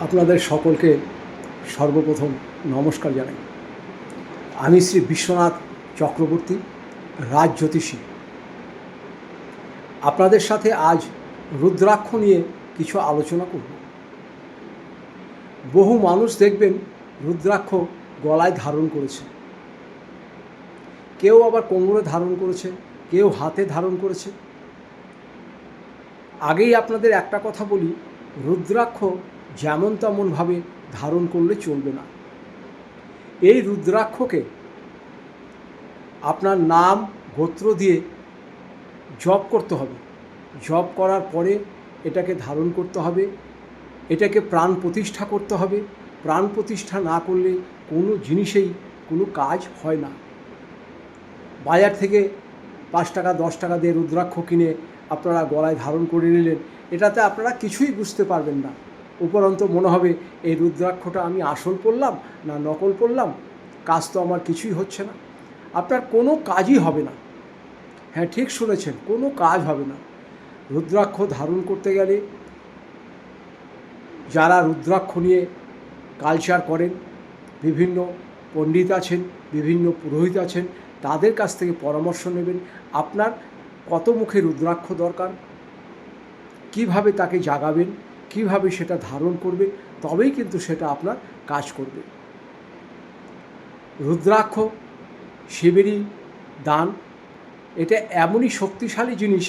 আপনাদের সকলকে সর্বপ্রথম নমস্কার জানাই। আমি শ্রী বিশ্বনাথ চক্রবর্তী রাজ জ্যোতিষী আপনাদের সাথে আজ রুদ্রাক্ষ নিয়ে কিছু আলোচনা করব। বহু মানুষ দেখবেন রুদ্রাক্ষ গলায় ধারণ করেছে। কেউ আবার কোমরে ধারণ করেছে, কেউ হাতে ধারণ করেছে। আগেই আপনাদের একটা কথা বলি, রুদ্রাক্ষ যেমন তেমনভাবে ধারণ করলে চলবে না। এই রুদ্রাক্ষকে আপনার নাম গোত্র দিয়ে জপ করতে হবে। জপ করার পরে এটাকে ধারণ করতে হবে, এটাকে প্রাণ প্রতিষ্ঠা করতে হবে। প্রাণ প্রতিষ্ঠা না করলে কোনো জিনিসেই কোনো কাজ হয় না। বাজার থেকে পাঁচ টাকা, দশ টাকা দিয়ে রুদ্রাক্ষ কিনে আপনারা গলায় ধারণ করে নিলেন, এটাতে আপনারা কিছুই বুঝতে পারবেন না। উপরন্ত মনে হবে, এই রুদ্রাক্ষটা আমি আসল পড়লাম না নকল পড়লাম? কাজ তো আমার কিছুই হচ্ছে না। আপনার কোনো কাজই হবে না। হ্যাঁ ঠিক শুনেছেন, কোনো কাজ হবে না। রুদ্রাক্ষ ধারণ করতে গেলে যারা রুদ্রাক্ষ নিয়ে কালচার করেন, বিভিন্ন পণ্ডিত আছেন, বিভিন্ন পুরোহিত আছেন, তাদের কাছ থেকে পরামর্শ নেবেন, আপনার কত মুখে রুদ্রাক্ষ দরকার? কীভাবে তাকে জাগাবেন? কীভাবে সেটা ধারণ করবে, তবেই কিন্তু সেটা আপনার কাজ করবে। রুদ্রাক্ষ, শিবেরই দান, এটা এমনই শক্তিশালী জিনিস,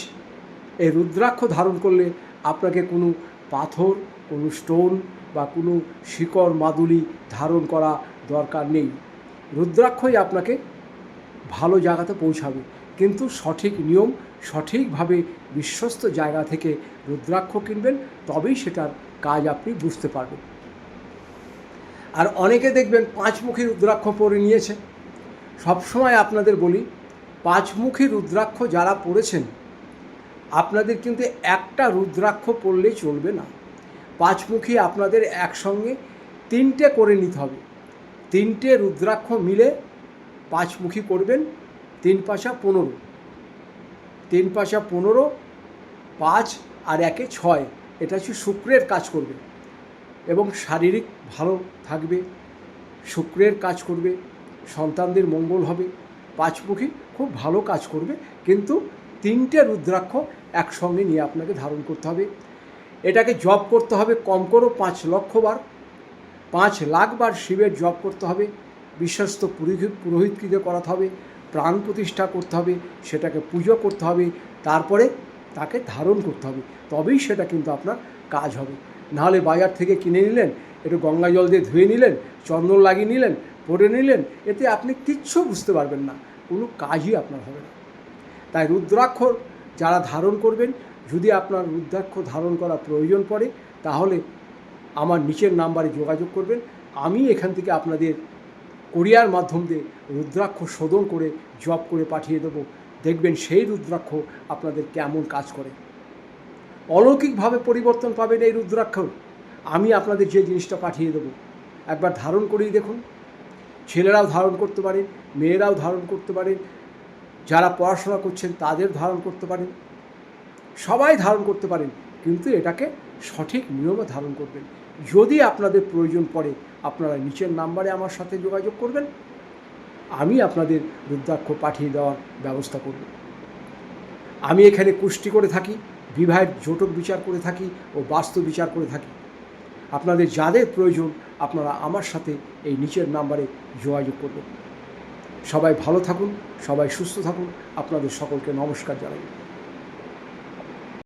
এই রুদ্রাক্ষ ধারণ করলে আপনাকে কোনো পাথর, কোনো স্টোন বা কোনো শিকড়, মাদুলি ধারণ করা দরকার নেই। রুদ্রাক্ষই আপনাকে ভালো জায়গাতে পৌঁছাবে। কিন্তু সঠিক নিয়ম, সঠিকভাবে বিশ্বস্ত জায়গা থেকে রুদ্রাক্ষ কিনবেন, তবেই সেটার কাজ আপনি বুঝতে পারবেন। আর অনেকে দেখবেন পাঁচমুখী রুদ্রাক্ষ পরে নিয়েছে। সবসময় আপনাদের বলি, পাঁচমুখী রুদ্রাক্ষ যারা পড়েছেন আপনাদের কিন্তু একটা রুদ্রাক্ষ পড়লেই চলবে না। পাঁচমুখী আপনাদের একসঙ্গে তিনটে করে নিতে হবে। তিনটে রুদ্রাক্ষ মিলে পাঁচমুখী করবেন। তিন পাশা পনেরো। তিন পাশা পনেরো, পাঁচ আর একে ছয়, এটা হচ্ছে শুক্রের কাজ করবে এবং শারীরিক ভালো থাকবে, শুক্রের কাজ করবে, সন্তানদের মঙ্গল হবে, পাঁচমুখী খুব ভালো কাজ করবে, কিন্তু তিনটে রুদ্রাক্ষ একসঙ্গে নিয়ে আপনাকে ধারণ করতে হবে। এটাকে জপ করতে হবে কম করো পাঁচ লক্ষ বার। পাঁচ লাখ বার শিবের জপ করতে হবে, বিশ্বস্ত পুরোহিত পুরোহিতকৃত করাতে হবে। প্রাণ প্রতিষ্ঠা করতে হবে, সেটাকে পুজো করতে হবে, তারপরে তাকে ধারণ করতে হবে, তবেই সেটা কিন্তু আপনার কাজ হবে। নাহলে বাজার থেকে কিনে নিলেন, একটু গঙ্গা জল দিয়ে ধুয়ে নিলেন, চন্দন লাগিয়ে নিলেন, পরে নিলেন, এতে আপনি কিচ্ছু বুঝতে পারবেন না, কোনো কাজই আপনার হবে না। তাই রুদ্রাক্ষর যারা ধারণ করবেন, যদি আপনার রুদ্রাক্ষ ধারণ করা প্রয়োজন পড়ে, তাহলে আমার নিচের নাম্বারে যোগাযোগ করবেন, আমি এখান থেকে আপনাদের কোরিয়ার মাধ্যম দিয়ে রুদ্রাক্ষ শোধন করে জব করে পাঠিয়ে দেবো। দেখবেন সেই রুদ্রাক্ষ আপনাদের কেমন কাজ করে। অলৌকিকভাবে পরিবর্তন পাবেন এই রুদ্রাক্ষ। আমি আপনাদের যে জিনিসটা পাঠিয়ে দেবো। একবার ধারণ করেই দেখুন। ছেলেরাও ধারণ করতে পারেন, মেয়েরাও ধারণ করতে পারেন, যারা পড়াশোনা করছেন তাদের ধারণ করতে পারেন। সবাই ধারণ করতে পারেন, কিন্তু এটাকে সঠিক নিয়মে ধারণ করবেন। যদি আপনাদের প্রয়োজন পড়ে আপনারা নিচের নাম্বারে আমার সাথে যোগাযোগ করবেন। আমি আপনাদের রুদ্রাক্ষ পাঠিয়ে দেওয়ার ব্যবস্থা করব। আমি এখানে কুষ্টি করে থাকি বিবাহের জটক বিচার করে থাকি ও বাস্তু বিচার করে থাকি। আপনাদের যাদের প্রয়োজন আপনারা আমার সাথে এই নিচের নাম্বারে যোগাযোগ করবেন। সবাই ভালো থাকুন, সবাই সুস্থ থাকুন। আপনাদের সকলকে নমস্কার জানাই।